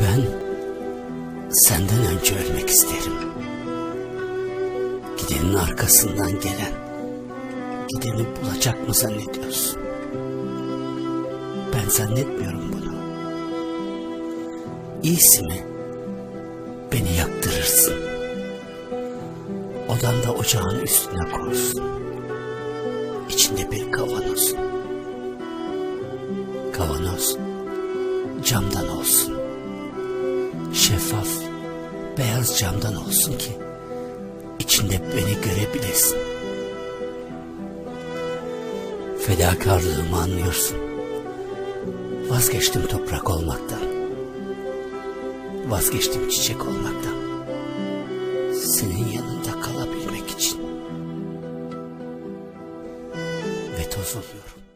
Ben senden önce ölmek isterim. Gidenin arkasından gelen gideni bulacak mı zannediyorsun? Ben zannetmiyorum bunu. İyisi mi? Beni yaktırırsın. Odanda ocağın üstüne korsun. İçinde bir kavanoz. Kavanoz camdan olsun. Şeffaf, beyaz camdan olsun ki içinde beni görebilesin. Fedakarlığımı anlıyorsun. Vazgeçtim toprak olmaktan. Vazgeçtim çiçek olmaktan. Senin yanında kalabilmek için. Ve toz oluyorum.